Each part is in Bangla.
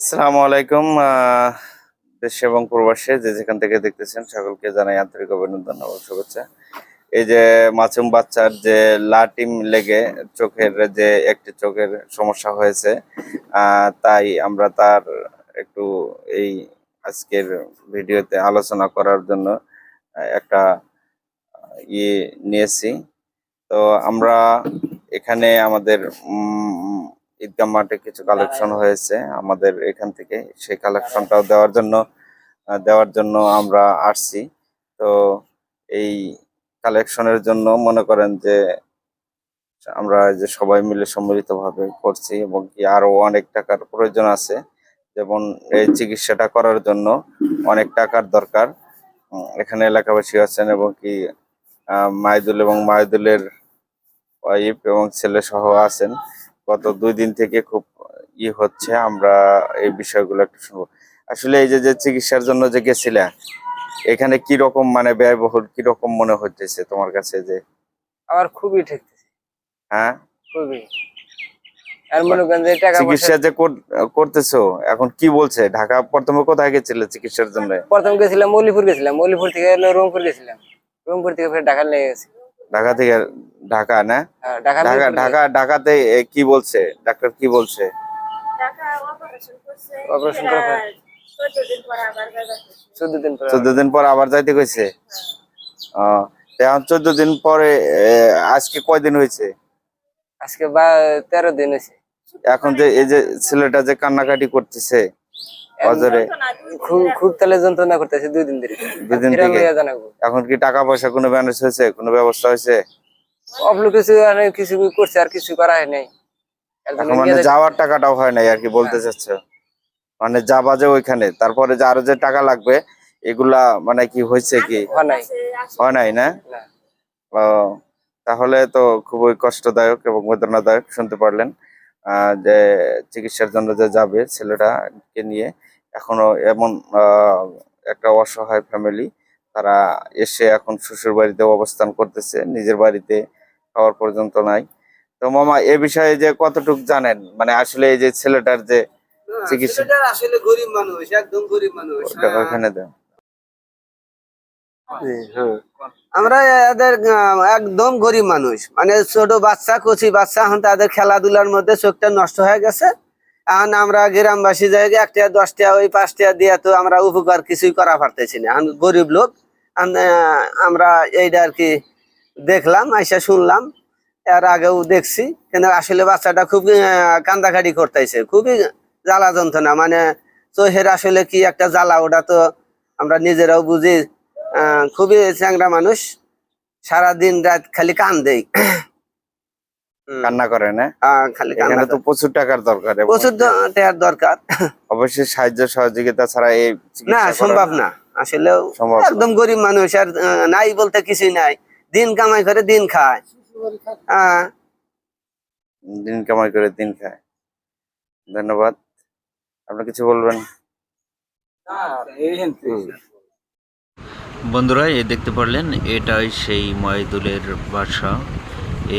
আসসালামু আলাইকুম দেশ এবং প্রবাসে যে যেখান থেকে দেখতেছেন সকলকে জানাই আন্তরিক অভিনন্দন এবং শুভেচ্ছা। এই যে মাসুম বাচ্চার যে লাটিম লেগে চোখের যে একটি চোখের সমস্যা হয়েছে তাই আমরা তার একটু এই আজকের ভিডিওতে আলোচনা করার জন্য একটা ইয়ে নিয়েছি। তো আমরা এখানে আমাদের উম, ঈদগাহ মাঠে কিছু কালেকশন হয়েছে আমাদের এখান থেকে। সেই কালেকশনটাও দেওয়ার জন্য দেওয়ার জন্য আমরা আসছি। তো এই কালেকশনের জন্য মনে করেন যে আমরা যে সবাই মিলে সম্মিলিতভাবে করছি এবং কি আরও অনেক টাকার প্রয়োজন আছে। যেমন এই চিকিৎসাটা করার জন্য অনেক টাকার দরকার। এখানে এলাকাবাসী আছেন এবং কি মাইদুল এবং মাইদুলের ওয়াইফ এবং ছেলে সহ আছেন। গত দুই দিন থেকে খুব ই হচ্ছে আমরা এই বিষয়গুলো একটু শুনব। আসলে এই যে যে চিকিৎসার জন্য যে গেছিলে এখানে কি রকম মানে ব্যয়বহুল কি রকম মনে হচ্ছে তোমার কাছে যে আমার খুবই ঠেকতেছে হ্যাঁ? খুবই আর মনে করেন যে টাকা চিকিৎসা যে করতেছো এখন কি বলছে? ঢাকা প্রথমে কোথায় গেছিলে চিকিৎসার জন্য? প্রথম গেছিলাম মৌলিপুর গেছিলাম। মৌলিপুর থেকে রংপুর গেছিলাম। রংপুর থেকে ফের ঢাকা লেগে গেছি। ঢাকা থেকে ঢাকা না? হ্যাঁ, ঢাকা ঢাকা ঢাকাতে কি বলছে? ডাক্তার কি বলছে? অপারেশন করছে। অপারেশন করে ফেল। চোদ্দ দিন পর আবার যাবে চোদ্দ দিন পরে চোদ্দ দিন পর আবার যাইতে কইছে? আহ, এখন চোদ্দ দিন পরে আজকে কয়দিন হয়েছে আজকে বা তেরো দিন হয়েছে। এখন যে এই যে ছেলেটা যে কান্নাকাটি করতেছে অজরে খুব খুব তাহলে যন্ত্রণা করতেছে দুই দিন ধরে। থেকে। এখন কি টাকা পয়সা কোনো হয়েছে কোনো ব্যবস্থা হয়েছে? অপলো কিছু কিছু করছে আর কিছু করা হয় নাই এখন মানে যাওয়ার টাকাটাও হয় নাই আর কি বলতে চাচ্ছ। মানে যাবা যে ওইখানে তারপরে যে আরও যে টাকা লাগবে এগুলা মানে কি হয়েছে কি? হয় নাই। হয় না। ও, তাহলে তো খুবই কষ্টদায়ক এবং বেদনাদায়ক শুনতে পারলেন যে চিকিৎসার জন্য যে যাবে ছেলেটাকে নিয়ে। এখনও এমন একটা অসহায় ফ্যামিলি তারা এসে এখন শ্বশুর বাড়িতে অবস্থান করতেছে নিজের বাড়িতে খাওয়ার পর্যন্ত নাই। তো মামা এ বিষয়ে যে কতটুক জানেন? মানে আসলে এই যে ছেলেটার যে চিকিৎসা আসলে গরিব মানুষ একদম গরিব মানুষ ওখানে দেন। আমরা এদের একদম গরিব মানুষ। মানে ছোট বাচ্চা কচি বাচ্চা এখন তাদের খেলাধুলার মধ্যে চোখটা নষ্ট হয়ে গেছে। এখন আমরা গ্রামবাসী জায়গায় একটা দশটা ওই পাঁচটা দিয়ে তো আমরা উপকার কিছুই করা পারতেছি না। এখন গরিব লোক আমরা এইটা আর কি দেখলাম আইসা শুনলাম এর আগেও দেখছি। কিন্তু আসলে বাচ্চাটা খুব কান্দাকাটি করতেছে খুবই জ্বালা যন্ত্রণা। মানে চোখের আসলে কি একটা জ্বালা ওটা তো আমরা নিজেরাও বুঝি। খুবই চ্যাংরা মানুষ। সারা দিন রাত খালি কান দেই কান্না করে না? খালি কান্না তো প্রচুর টাকার দরকার প্রচুর টাকার দরকার। অবশ্যই সাহায্য সহযোগিতা ছাড়া এই না সম্ভব না। আসলেও সম্ভব একদম গরিব মানুষ আর নাই বলতে কিছুই নাই। দিন কামাই করে দিন খায়। হ্যাঁ। দিন কামাই করে দিন খায়। ধন্যবাদ। আপনি কিছু বলবেন? বন্ধুরা এ দেখতে পারলেন, এটাই সেই মাইদুলের বাসা।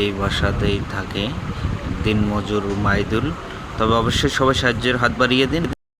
এই বাসাতেই থাকে দিনমজুর মাইদুল। তবে অবশ্যই সবাই সাহায্যের হাত বাড়িয়ে দিন।